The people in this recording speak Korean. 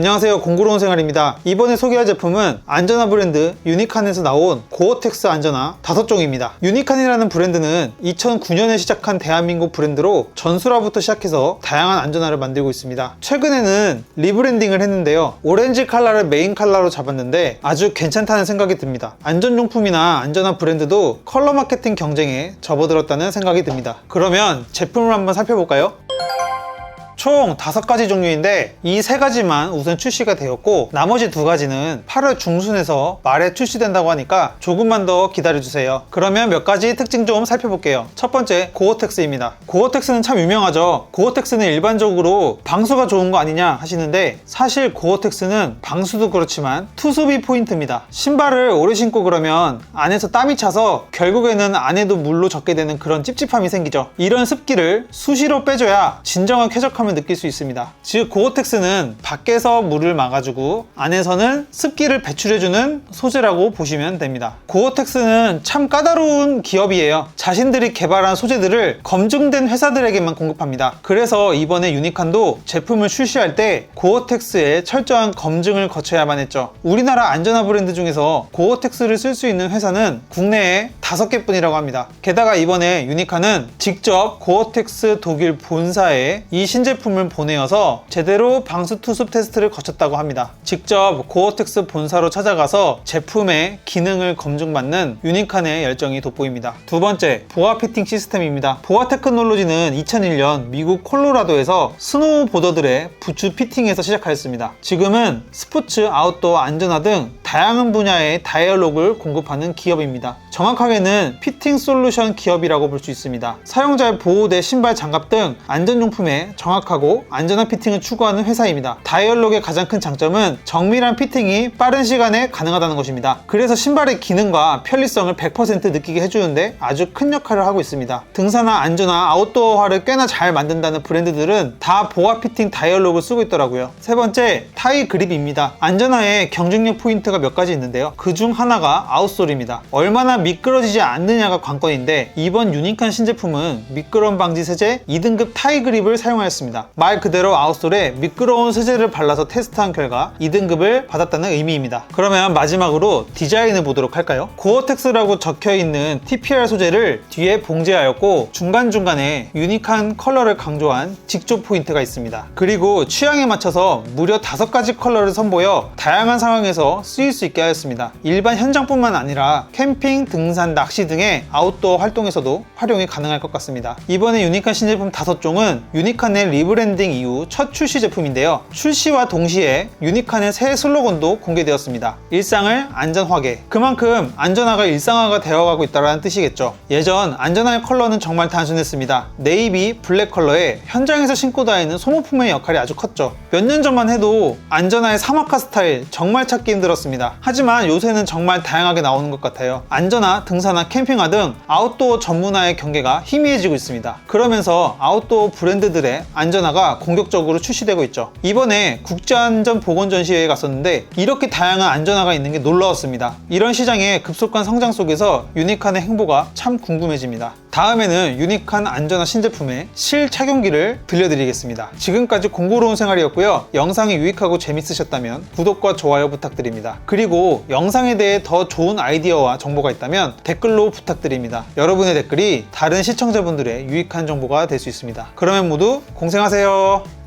안녕하세요. 공구로운 생활입니다. 이번에 소개할 제품은 안전화 브랜드 유니칸에서 나온 고어텍스 안전화 5종입니다. 유니칸이라는 브랜드는 2009년에 시작한 대한민국 브랜드로 전수라부터 시작해서 다양한 안전화를 만들고 있습니다. 최근에는 리브랜딩을 했는데요. 오렌지 컬러를 메인 컬러로 잡았는데 아주 괜찮다는 생각이 듭니다. 안전용품이나 안전화 브랜드도 컬러 마케팅 경쟁에 접어들었다는 생각이 듭니다. 그러면 제품을 한번 살펴볼까요? 총 다섯 가지 종류인데 이세 가지만 우선 출시가 되었고 나머지 두 가지는 8월 중순에서 말에 출시된다고 하니까 조금만 더 기다려주세요. 그러면 몇 가지 특징 좀 살펴볼게요. 첫 번째 고어텍스입니다. 고어텍스는 참 유명하죠. 고어텍스는 일반적으로 방수가 좋은 거 아니냐 하시는데 사실 고어텍스는 방수도 그렇지만 투습이 포인트입니다. 신발을 오래 신고 그러면 안에서 땀이 차서 결국에는 안에도 물로 젖게 되는 그런 찝찝함이 생기죠. 이런 습기를 수시로 빼줘야 진정한 쾌적함을 느낄 수 있습니다. 즉 고어텍스는 밖에서 물을 막아주고 안에서는 습기를 배출해주는 소재라고 보시면 됩니다. 고어텍스는 참 까다로운 기업이에요. 자신들이 개발한 소재들을 검증된 회사들에게만 공급합니다. 그래서 이번에 유니칸도 제품을 출시할 때 고어텍스의 철저한 검증을 거쳐야만 했죠. 우리나라 안전화 브랜드 중에서 고어텍스를 쓸 수 있는 회사는 국내에 다섯 개 뿐이라고 합니다. 게다가 이번에 유니칸은 직접 고어텍스 독일 본사에 이 신제품을 보내어서 제대로 방수 투습 테스트를 거쳤다고 합니다. 직접 고어텍스 본사로 찾아가서 제품의 기능을 검증받는 유니칸의 열정이 돋보입니다. 두 번째, 보아 피팅 시스템입니다. 보아 테크놀로지는 2001년 미국 콜로라도에서 스노우보더들의 부츠 피팅에서 시작하였습니다. 지금은 스포츠, 아웃도어, 안전화 등 다양한 분야의 다이얼로그를 공급하는 기업입니다. 정확하게는 피팅 솔루션 기업이라고 볼 수 있습니다. 사용자의 보호대, 신발, 장갑 등 안전용품에 정확하고 안전한 피팅을 추구하는 회사입니다. 다이얼록의 가장 큰 장점은 정밀한 피팅이 빠른 시간에 가능하다는 것입니다. 그래서 신발의 기능과 편리성을 100% 느끼게 해주는데 아주 큰 역할을 하고 있습니다. 등산화, 안전화, 아웃도어화를 꽤나 잘 만든다는 브랜드들은 다 보아 피팅 다이얼록을 쓰고 있더라고요. 세 번째, 타이 그립입니다. 안전화에 경쟁력 포인트가 몇 가지 있는데요. 그 중 하나가 아웃솔입니다. 얼마나 미 끄러지지 않느냐가 관건인데 이번 유니칸 신제품은 미끄럼 방지 세제 2등급 타이 그립을 사용하였습니다. 말 그대로 아웃솔에 미끄러운 세제를 발라서 테스트한 결과 2등급을 받았다는 의미입니다. 그러면 마지막으로 디자인을 보도록 할까요? 고어텍스라고 적혀 있는 TPR 소재를 뒤에 봉제하였고 중간중간에 유니칸 컬러를 강조한 직조 포인트가 있습니다. 그리고 취향에 맞춰서 무려 5가지 컬러를 선보여 다양한 상황에서 쓰일 수 있게 하였습니다. 일반 현장뿐만 아니라 캠핑, 등 산, 낚시 등의 아웃도어 활동에서도 활용이 가능할 것 같습니다. 이번에 유니칸 신제품 5종은 유니칸의 리브랜딩 이후 첫 출시 제품인데요. 출시와 동시에 유니칸의 새 슬로건도 공개되었습니다. 일상을 안전하게. 그만큼 안전화가 일상화가 되어가고 있다는 뜻이겠죠. 예전 안전화의 컬러는 정말 단순했습니다. 네이비, 블랙 컬러에 현장에서 신고 다니는 소모품의 역할이 아주 컸죠. 몇 년 전만 해도 안전화의 사막화 스타일 정말 찾기 힘들었습니다. 하지만 요새는 정말 다양하게 나오는 것 같아요. 안전 화, 등산화, 캠핑화 등 아웃도어 전문화의 경계가 희미해지고 있습니다. 그러면서 아웃도어 브랜드들의 안전화가 공격적으로 출시되고 있죠. 이번에 국제안전보건전시회에 갔었는데 이렇게 다양한 안전화가 있는 게 놀라웠습니다. 이런 시장의 급속한 성장 속에서 유니칸의 행보가 참 궁금해집니다. 다음에는 유니칸 안전화 신제품의 실착용기를 들려드리겠습니다. 지금까지 공고로운 생활이었고요. 영상이 유익하고 재밌으셨다면 구독과 좋아요 부탁드립니다. 그리고 영상에 대해 더 좋은 아이디어와 정보가 있다면 댓글로 부탁드립니다. 여러분의 댓글이 다른 시청자분들의 유익한 정보가 될 수 있습니다. 그러면 모두 공생하세요.